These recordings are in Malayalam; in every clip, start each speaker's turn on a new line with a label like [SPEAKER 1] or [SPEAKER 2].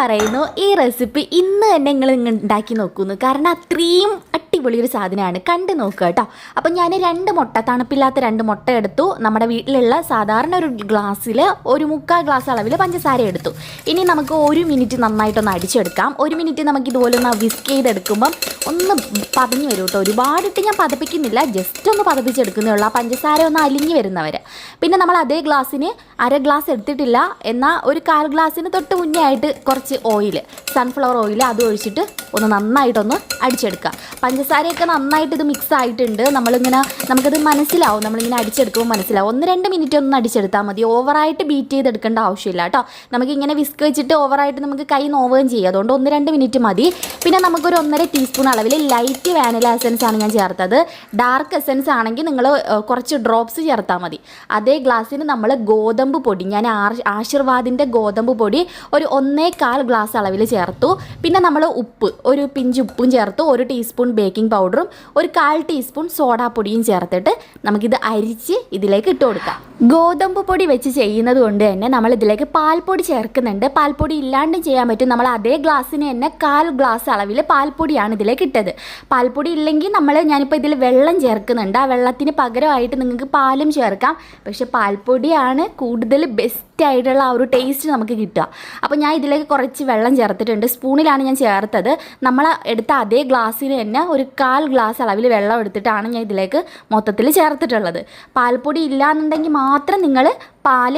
[SPEAKER 1] പറയുന്നു ഈ റെസിപ്പി ഇന്ന് തന്നെ നിങ്ങൾ നിങ്ങൾ ഉണ്ടാക്കി നോക്കുന്നു. കാരണം അത്രയും അടിപൊളി ഒരു സാധനമാണ്. കണ്ടു നോക്കുക കേട്ടോ. അപ്പം ഞാൻ രണ്ട് മുട്ട തണുപ്പില്ലാത്ത രണ്ട് മുട്ട എടുത്തു. നമ്മുടെ വീട്ടിലുള്ള സാധാരണ ഒരു ഗ്ലാസ്സിൽ ഒരു മുക്കാൽ ഗ്ലാസ് അളവിൽ പഞ്ചസാര എടുത്തു. ഇനി നമുക്ക് ഒരു മിനിറ്റ് നന്നായിട്ടൊന്ന് അടിച്ചെടുക്കാം. ഒരു മിനിറ്റ് നമുക്ക് ഇതുപോലെ ഒന്ന് വിസ്ക് ചെയ്തെടുക്കുമ്പം ഒന്ന് പതഞ്ഞു വരും കേട്ടോ. ഒരുപാടിട്ട് ഞാൻ പതപ്പിക്കുന്നില്ല. ജസ്റ്റ് ഒന്ന് പതപ്പിച്ചെടുക്കുന്നേ ഉള്ളൂ. ആ പഞ്ചസാര ഒന്ന് അലിഞ്ഞു വരുന്നവർ പിന്നെ നമ്മൾ അതേ ഗ്ലാസ്സിന് അര ഗ്ലാസ് എടുത്തിട്ടില്ല. എന്നാൽ ഒരു കാൽ ഗ്ലാസ്സിന് തൊട്ട് മുന്നേ ആയിട്ട് കുറച്ച് ഓയിൽ സൺഫ്ലവർ ഓയിൽ അത് ഒഴിച്ചിട്ട് ഒന്ന് നന്നായിട്ടൊന്ന് അടിച്ചെടുക്കുക. പഞ്ചസാരയൊക്കെ നന്നായിട്ട് ഇത് മിക്സ് ആയിട്ടുണ്ട്. നമ്മളിങ്ങനെ നമുക്കത് മനസ്സിലാവും. നമ്മളിങ്ങനെ അടിച്ചെടുക്കുമ്പോൾ മനസ്സിലാവും. ഒന്ന് രണ്ട് മിനിറ്റ് ഒന്ന് അടിച്ചെടുത്താൽ മതി. ഓവറായിട്ട് ബീറ്റ് ചെയ്തെടുക്കേണ്ട ആവശ്യമില്ല കേട്ടോ. നമുക്കിങ്ങനെ വിസ്ക് വെച്ചിട്ട് ഓവറായിട്ട് നമുക്ക് കൈ നോവുകയും ചെയ്യും. അതുകൊണ്ട് ഒന്ന് രണ്ട് മിനിറ്റ് മതി. പിന്നെ നമുക്കൊരു ഒന്നര ടീസ്പൂൺ അളവിൽ ലൈറ്റ് വാനില എസൻസ് ആണ് ഞാൻ ചേർത്തത്. ഡാർക്ക് എസൻസ് ആണെങ്കിൽ നിങ്ങൾ കുറച്ച് ഡ്രോപ്സ് ചേർത്താൽ മതി. അതേ ഗ്ലാസ്സിന് നമ്മൾ ഗോതമ്പ് പൊടി ഞാൻ ആശീർവാദിന്റെ ഗോതമ്പ് പൊടി ഒരു ഒന്നേ കാൽ ഗ്ലാസ് അളവിൽ ചേർത്തു. പിന്നെ നമ്മൾ ഉപ്പ് ഒരു പിഞ്ച് ഉപ്പും ചേർത്തു ഒരു ടീസ്പൂൺ ബേക്കിംഗ് പൗഡറും ഒരു കാൽ ടീസ്പൂൺ സോഡാപ്പൊടിയും ചേർത്തിട്ട് നമുക്കിത് അരിച്ച് ഇതിലേക്ക് ഇട്ട് കൊടുക്കാം. ഗോതമ്പ് പൊടി വെച്ച് ചെയ്യുന്നത് കൊണ്ട് തന്നെ നമ്മൾ ഇതിലേക്ക് പാൽപ്പൊടി ചേർക്കുന്നുണ്ട്. പാൽപ്പൊടി ഇല്ലാണ്ടും ചെയ്യാൻ പറ്റും. നമ്മൾ അതേ ഗ്ലാസ്സിന് തന്നെ കാൽ ഗ്ലാസ് അളവിൽ പാൽപ്പൊടിയാണ് ഇതിലേക്ക് ഇട്ടത്. പാൽപ്പൊടി ഇല്ലെങ്കിൽ നമ്മൾ ഞാനിപ്പോൾ ഇതിൽ വെള്ളം ചേർക്കുന്നുണ്ട്. ആ വെള്ളത്തിന് പകരമായിട്ട് നിങ്ങൾക്ക് പാലും ചേർക്കാം. പക്ഷെ പാൽപ്പൊടിയാണ് കൂടുതൽ ബെസ്റ്റ് ആയിട്ടുള്ള ആ ഒരു ടേസ്റ്റ് നമുക്ക് കിട്ടുക. അപ്പോൾ ഞാൻ ഇതിലേക്ക് കുറച്ച് വെള്ളം ചേർത്തിട്ടുണ്ട്. സ്പൂണിലാണ് ഞാൻ ചേർത്തത്. നമ്മൾ എടുത്ത അതേ ഗ്ലാസ്സിന് തന്നെ ഒരു കാൽ ഗ്ലാസ് അളവിൽ വെള്ളം എടുത്തിട്ടാണ് ഞാൻ ഇതിലേക്ക് മൊത്തത്തിൽ ചേർത്തിട്ടുള്ളത്. പാൽപ്പൊടി ഇല്ലാന്നുണ്ടെങ്കിൽ മാത്രം നിങ്ങൾ പാൽ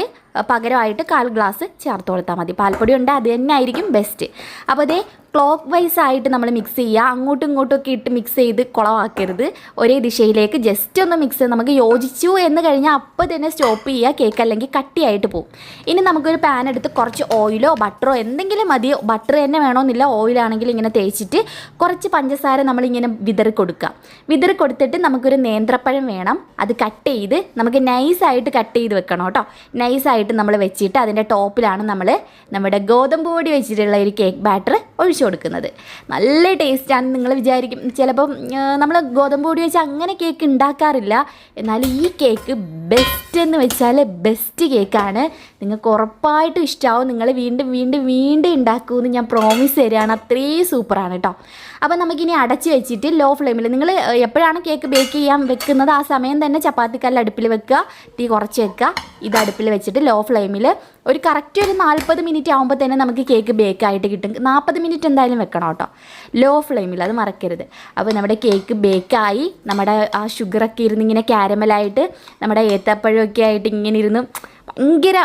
[SPEAKER 1] പകരമായിട്ട് കാൽ ഗ്ലാസ് ചേർത്ത് കൊടുത്താൽ മതി. പാൽപ്പൊടി ഉണ്ട് അത് തന്നെ ആയിരിക്കും ബെസ്റ്റ് അപ്പോൾ ഇതേ ക്ലോക്ക് വൈസ് ആയിട്ട് നമ്മൾ മിക്സ് ചെയ്യുക. അങ്ങോട്ടും ഇങ്ങോട്ടും ഒക്കെ ഇട്ട് മിക്സ് ചെയ്ത് കുളമാക്കരുത്. ഒരേ ദിശയിലേക്ക് ജസ്റ്റ് ഒന്ന് മിക്സ് ചെയ്ത് നമുക്ക് യോജിച്ചു എന്ന് കഴിഞ്ഞാൽ അപ്പോൾ തന്നെ സ്റ്റോപ്പ് ചെയ്യുക. കേക്ക് അല്ലെങ്കിൽ കട്ടിയായിട്ട് പോകും ഇനി നമുക്കൊരു പാൻ എടുത്ത് കുറച്ച് ഓയിലോ ബട്ടറോ എന്തെങ്കിലും മതി. ബട്ടർ തന്നെ വേണമെന്നില്ല. ഓയിലാണെങ്കിൽ ഇങ്ങനെ തേച്ചിട്ട് കുറച്ച് പഞ്ചസാര നമ്മളിങ്ങനെ വിതറി കൊടുക്കുക. വിതറി കൊടുത്തിട്ട് നമുക്കൊരു നേന്ത്രപ്പഴം വേണം. അത് കട്ട് ചെയ്ത് നമുക്ക് നൈസായിട്ട് കട്ട് ചെയ്ത് വെക്കണം കേട്ടോ. നൈസായിട്ട് നമ്മൾ വെച്ചിട്ട് അതിന്റെ ടോപ്പിലാണ് നമ്മൾ നമ്മുടെ ഗോതമ്പ് പൊടി വെച്ചിട്ടുള്ള ഒരു കേക്ക് ബാറ്റർ ഒഴിച്ചു കൊടുക്കുന്നത്. നല്ല ടേസ്റ്റാണ് നിങ്ങൾ വിചാരിക്കും. ചിലപ്പം നമ്മൾ ഗോതമ്പ് പൊടി വെച്ച് അങ്ങനെ കേക്ക് ഉണ്ടാക്കാറില്ല എന്നാൽ ഈ കേക്ക് ബെസ്റ്റ് എന്ന് വെച്ചാൽ ബെസ്റ്റ് കേക്കാണ് നിങ്ങൾക്ക് ഉറപ്പായിട്ടും ഇഷ്ടമാവും നിങ്ങൾ വീണ്ടും വീണ്ടും വീണ്ടും ഉണ്ടാക്കുമെന്ന് ഞാൻ പ്രോമിസ് തരികയാണ് അത്രയും സൂപ്പറാണ് കേട്ടോ അപ്പോൾ നമുക്കിനി അടച്ച് വെച്ചിട്ട് ലോ ഫ്ലെയിമിൽ നിങ്ങൾ എപ്പോഴാണ് കേക്ക് ബേക്ക് ചെയ്യാൻ വെക്കുന്നത് ആ സമയം തന്നെ ചപ്പാത്തിക്കല്ല് അടുപ്പിൽ വെക്കുക. തീ കുറച്ച് വെക്കുക. ഇത് അടുപ്പിൽ വെച്ചിട്ട് ലോ ഫ്ലെയിമിൽ ഒരു കറക്റ്റ് ഒരു നാൽപ്പത് മിനിറ്റ് ആകുമ്പോൾ തന്നെ നമുക്ക് കേക്ക് ബേക്കായിട്ട് കിട്ടും. നാൽപ്പത് മിനിറ്റ് എന്തായാലും വെക്കണം കേട്ടോ. ലോ ഫ്ലെയിമിൽ അത് മറക്കരുത്. അപ്പോൾ നമ്മുടെ കേക്ക് ബേക്കായി നമ്മുടെ ആ ഷുഗറൊക്കെ ഇരുന്ന് ഇങ്ങനെ ക്യാരമലായിട്ട് നമ്മുടെ ഏത്തപ്പഴമൊക്കെ ആയിട്ട് ഇങ്ങനെ ഇരുന്ന് ഭയങ്കര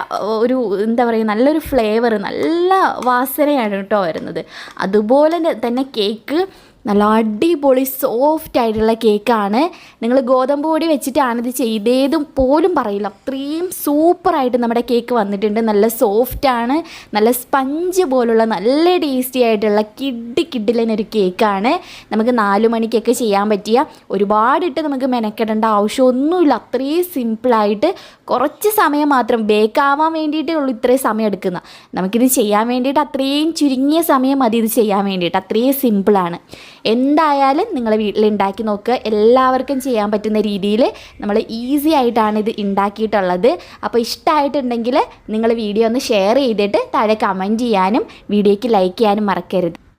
[SPEAKER 1] ഒരു എന്താ പറയുക നല്ലൊരു ഫ്ലേവർ നല്ല വാസനയാണ് കേട്ടോ വരുന്നത്. അതുപോലെ തന്നെ കേക്ക് നല്ല അടിപൊളി സോഫ്റ്റ് ആയിട്ടുള്ള കേക്കാണ് നിങ്ങൾ ഗോതമ്പ് പൊടി വെച്ചിട്ടാണ് ഇത് ചെയ്തേതും പോലും പറയില്ല. അത്രയും സൂപ്പറായിട്ട് നമ്മുടെ കേക്ക് വന്നിട്ടുണ്ട്. നല്ല സോഫ്റ്റാണ് നല്ല സ്പഞ്ച് പോലുള്ള നല്ല ടേസ്റ്റി ആയിട്ടുള്ള കിഡ് കിഡിലിനൊരു കേക്കാണ് നമുക്ക് നാല് മണിക്കൊക്കെ ചെയ്യാൻ പറ്റിയ ഒരുപാടിട്ട് നമുക്ക് മെനക്കെടേണ്ട ആവശ്യമൊന്നുമില്ല. അത്രയും സിമ്പിളായിട്ട് കുറച്ച് സമയം മാത്രം ബേക്ക് ആവാൻ വേണ്ടിയിട്ടേ ഉള്ളൂ ഇത്രയും സമയം എടുക്കുന്ന നമുക്കിത് ചെയ്യാൻ വേണ്ടിയിട്ട് അത്രയും ചുരുങ്ങിയ സമയം മതി ഇത് ചെയ്യാൻ വേണ്ടിയിട്ട്. അത്രയും സിമ്പിളാണ് എന്തായാലും നിങ്ങൾ വീട്ടിൽ ഉണ്ടാക്കി നോക്കുക. എല്ലാവർക്കും ചെയ്യാൻ പറ്റുന്ന രീതിയിൽ നമ്മൾ ഈസി ആയിട്ടാണ് ഇത് ഉണ്ടാക്കിയിട്ടുള്ളത്. അപ്പോൾ ഇഷ്ടമായിട്ടുണ്ടെങ്കിൽ നിങ്ങൾ വീഡിയോ ഒന്ന് ഷെയർ ചെയ്തിട്ട് താഴെ കമന്റ് ചെയ്യാനും വീഡിയോയ്ക്ക് ലൈക്ക് ചെയ്യാനും മറക്കരുത്.